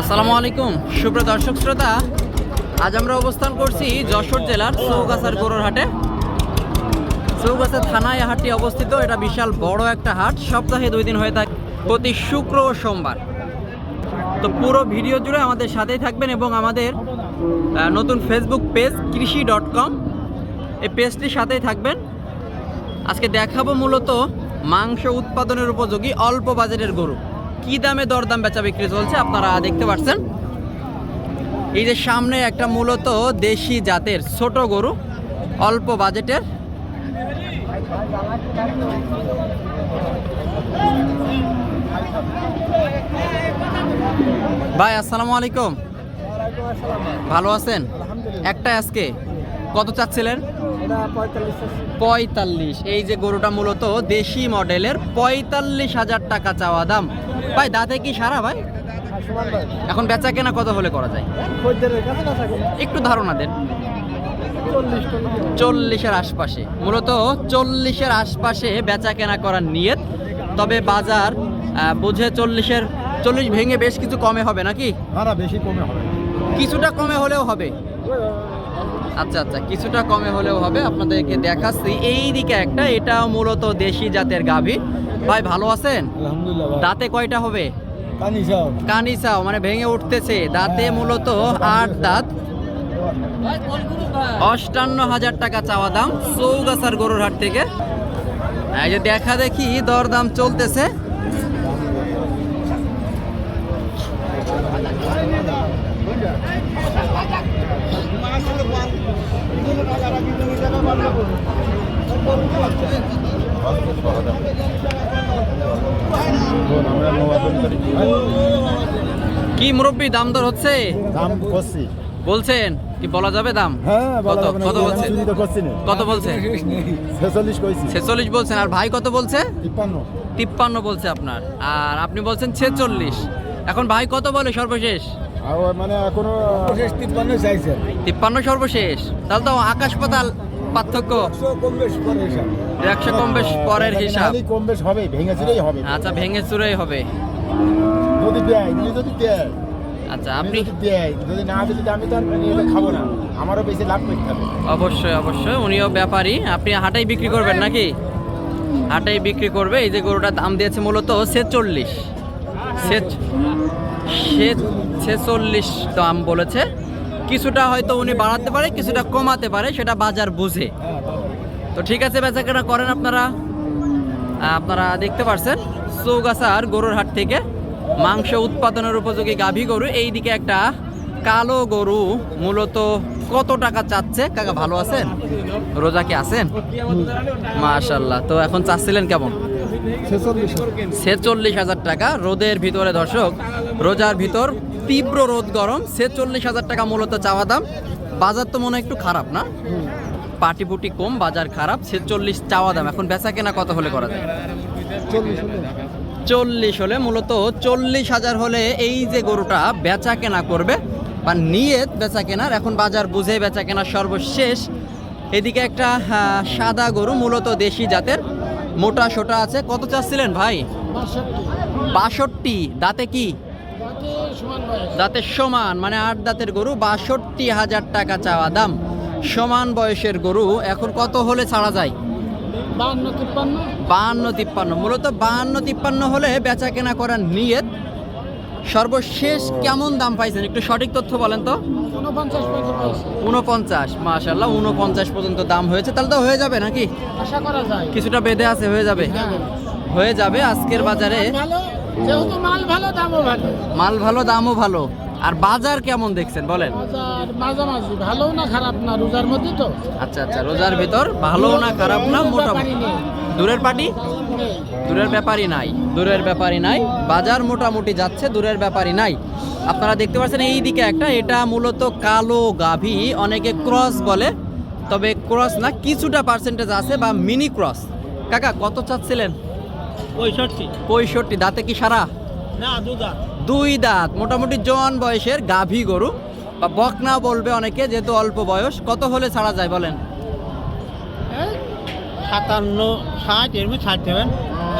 আসসালামু আলাইকুম। সুপ্রিয় দর্শক শ্রোতা, আজ আমরা অবস্থান করছি যশোর জেলার চৌগাছার গরুর হাটে। চৌগাছা থানায় হাটটি অবস্থিত। এটা বিশাল বড় একটা হাট। সপ্তাহে দুই দিন হয়ে থাকে, প্রতি শুক্র ও সোমবার। তো পুরো ভিডিও জুড়ে আমাদের সাথেই থাকবেন এবং আমাদের নতুন Facebook page Krishi dot com এই পেজটির সাথেই থাকবেন। আজকে দেখাবো মূলত মাংস উৎপাদনের উপযোগী অল্প বাজারের গরু। কি দামে দরদাম বেচা বিক্রি চলছে আপনারা দেখতে পাচ্ছেন। এই যে সামনে একটা মূলত দেশি জাতের ছোট গরু অল্প বাজেটের। ভাই আসসালামু আলাইকুম। ভালো আছেন? একটা আজকে। কত চাচ্ছিলেন? পঁয়তাল্লিশ। এই যে গরুটা মূলত দেশি মডেলের পঁয়তাল্লিশ হাজার টাকা চাওয়া দাম। ভাই দাঁতে কি সারা ভাই? এখন বেচা কেনা কত হলে করা যায়? একটু ধারণা দেন। চল্লিশের আশপাশে। মূলত চল্লিশের আশপাশে বেচা কেনা করার নিয়ত। তবে বাজার বুঝে চল্লিশের চল্লিশ ভেঙে বেশ কিছু কমে হবে নাকি? না বেশি কমে হবে কিছুটা কমে হলেও হবে। আচ্ছা আচ্ছা কিছুটা কমে হলেও হবে আপনাদেরকে দেখাচ্ছি। এই দিকে একটা এটা মূলত দেশি জাতের গাভী। ভাই ভালো আছেন? আলহামদুলিল্লাহ দাঁতে কয়টা হবে? কানিসাও। মানে ভেঙে উঠতেছে। দাঁতে মূলত আট দাঁত। অষ্টান্ন হাজার টাকা চাওয়া দাম চৌগাছার গরুর হাট থেকে। এই যে দেখা দেখি দরদাম চলতেছে আমরা নবাবন করি কি মুরব্বী দাম দর হচ্ছে? দাম করছি। বলছেন? কি বলা যাবে দাম? হ্যাঁ কত? কত বলছে কত বলছে ছেচল্লিশ বলছেন আর ভাই কত বলছে? তিপ্পান্ন বলছে আপনার। আর আপনি বলছেন ছেচল্লিশ। এখন ভাই কত বলে সর্বশেষ? মানে এখনও শেষ তিপ্পান্ন চাইছে। তিপ্পান্ন সর্বশেষ। তাহলে তো আকাশ পাতাল পার্থক্য। একশো কম বেশ পরের হিসাব। কম বেশ হবে ভেঙে চুরেই হবে আচ্ছা ভেঙে চুরেই হবে। যদি দেয় যদি দেয় আচ্ছা আপনি যদি দেয় যদি না দিলে আমি তো আর খাব না। আমারও বেশি লাভ করতে হবে। অবশ্যই অবশ্যই। উনিও ব্যাপারী। আপনি হাটেই বিক্রি করবেন নাকি? হাটেই বিক্রি করবে। এই যে গরুটার দাম দিয়েছে মূলত ছেচল্লিশ। ছেচল্লিশ দাম বলেছে। কিছুটা হয়তো উনি বাড়াতে পারে, কিছুটা কমাতে পারে, সেটা বাজার বুঝে। তো ঠিক আছে, বেচা কেনা করেন আপনারা। আপনারা দেখতে পারছেন, চৌগাছার গরুর হাট থেকে মাংস উৎপাদনের উপযোগী গাভী গরু। এই দিকে একটা কালো গরু মূলত কত টাকা চাচ্ছে? কাকা, ভালো আছেন? রোজা কি আছেন? মাশাল্লাহ তো এখন চাচ্ছিলেন কেমন? ছেচল্লিশ হাজার। টাকা। রোদের ভিতরে দর্শক, রোজার ভিতর তীব্র রোদ গরম, ছেচল্লিশ হাজার টাকা মূলত চাওয়া দাম। বাজার তো মনে একটু খারাপ, না? পাটি পুটি কম, বাজার খারাপ, ছেচল্লিশ চাওয়া দাম। এখন বেচা কেনা কত হলে করা যায়? চল্লিশ হলে। মূলত চল্লিশ হাজার হলে এই যে গরুটা বেচা কেনা করবে বা নিয়ত বেচা কেনার, এখন বাজার বুঝে বেচা কেনার সর্বশেষ। এদিকে একটা সাদা গরু, মূলত দেশি জাতের। মোটা সোটা আছে। কত চাচ্ছিলেন ভাই? বাষট্টি। দাঁতে কি? দাঁতের সমান মানে আট দাঁতের গরু বাষট্টি হাজার টাকা চাওয়া দাম। সমান বয়সের গরু এখন কত হলে ছাড়া যায়? বাহান্ন তিপ্পান্ন। মূলত বাহান্ন তিপ্পান্ন হলে বেচা কেনা করার নিয়ত। সর্বশেষ কেমন দাম পাইছেন? একটু সঠিক তথ্য বলেন তো। উনপঞ্চাশ মাশাল্লাহ উনপঞ্চাশ পর্যন্ত দাম হয়েছে। তাহলে তো হয়ে যাবে নাকি? আশা করা যায়। কিছুটা বেঁধে আছে হয়ে যাবে। হয়ে যাবে। আজকের বাজারে। মাল ভালো দামও ভালো। আর বাজার কেমন দেখছেন বলেন? বাজার মাঝামাঝি ভালো না খারাপ না রোজার মধ্যে তো। আচ্ছা আচ্ছা রোজার ভিতর ভালো না খারাপ না মোটামুটি? দূরের পার্টি দূরের ব্যাপারই নাই দূরের ব্যাপারই নাই। বাজার মোটামুটি যাচ্ছে দূরের ব্যাপারই নাই। আপনারা দেখতে পাচ্ছেন এই দিকে একটা এটা মূলত কালো গাভী অনেকে ক্রস বলে তবে ক্রস না কিছুটা পার্সেন্টেজ আছে বা মিনি ক্রস কাকা কত চাচ্ছিলেন? পঁয়ষট্টি। পঁয়ষট্টি দাঁতে কি সারা? না দুধা দুই দাঁত মোটামুটি জোয়ান বয়সের গাভী গরু। বা বকনা বলবে অনেকে যেহেতু অল্প বয়স। কত হলে ছাড়া যায় বলেন? সাতান্ন ষাট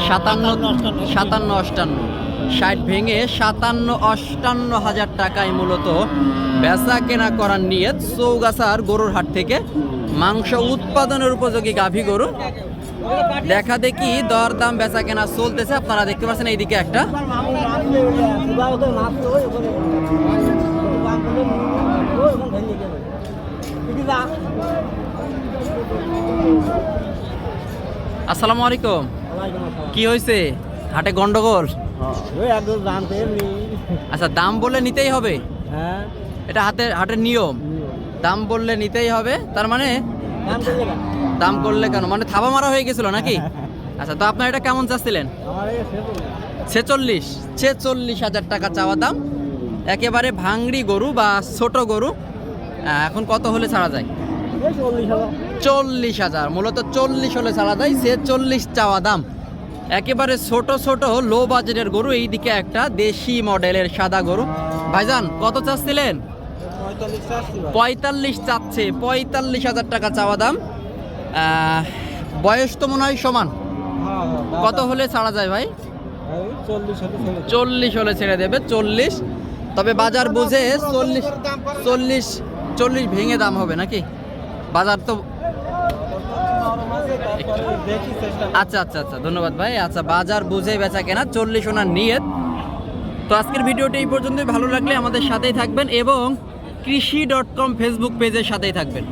সাতান্ন। সাতান্ন অষ্টান্ন। ষাট ভেঙে সাতান্ন অষ্টান্ন হাজার টাকায় মূলত বেচা কেনা করার নিয়ে চৌগাছার গরুর হাট থেকে মাংস উৎপাদনের উপযোগী গাভী গরু। দেখা দেখি দর দাম বেচা কেনা চলতেছে আপনারা দেখতে পাচ্ছেন এইদিকে একটা। আসসালামু আলাইকুম। কি হয়েছে? হাটে গন্ডগোল? আচ্ছা দাম বললে নিতেই হবে। হ্যাঁ। এটা হাতে হাটের নিয়ম। দাম বললে নিতেই হবে। তার মানে দাম করলে কেন? মানে থাবা মারা হয়ে গেছিল নাকি? আচ্ছা তো আপনার এটা কেমন চাচ্ছিলেন। ছেচল্লিশ। ছেচল্লিশ। হাজার টাকা চাওয়া দাম। একেবারে ভাংড়ি গরু বা ছোট গরু এখন কত হলে ছাড়া যায়? চল্লিশ হাজার। মূলত চল্লিশ হলে ছাড়া যায় সে চল্লিশ চাওয়া দাম। একেবারে ছোট ছোট লো বাজেটের গরু এইদিকে একটা দেশি মডেলের সাদা গরু। ভাইজান কত চাচ্ছিলেন? পঁয়তাল্লিশ চাচ্ছে, পঁয়তাল্লিশ হাজার টাকা চাওয়া দাম। বয়স তো মনে হয় সমান। কত হলে ছাড়া যায় ভাই? চল্লিশ হলে ছেড়ে দেব। চল্লিশ। তবে বাজার বুঝে চল্লিশ চল্লিশ চল্লিশ ভেঙে দাম হবে নাকি? বাজার তো আচ্ছা আচ্ছা আচ্ছা ধন্যবাদ ভাই। আচ্ছা বাজার বুঝে বেচা কেনা, চল্লিশ ওনার নিয়ত। তো আজকের ভিডিওটি এই পর্যন্তই। ভালো লাগলে আমাদের সাথেই থাকবেন এবং কৃষি ডট কম ফেসবুক পেজের সাথেই থাকবেন।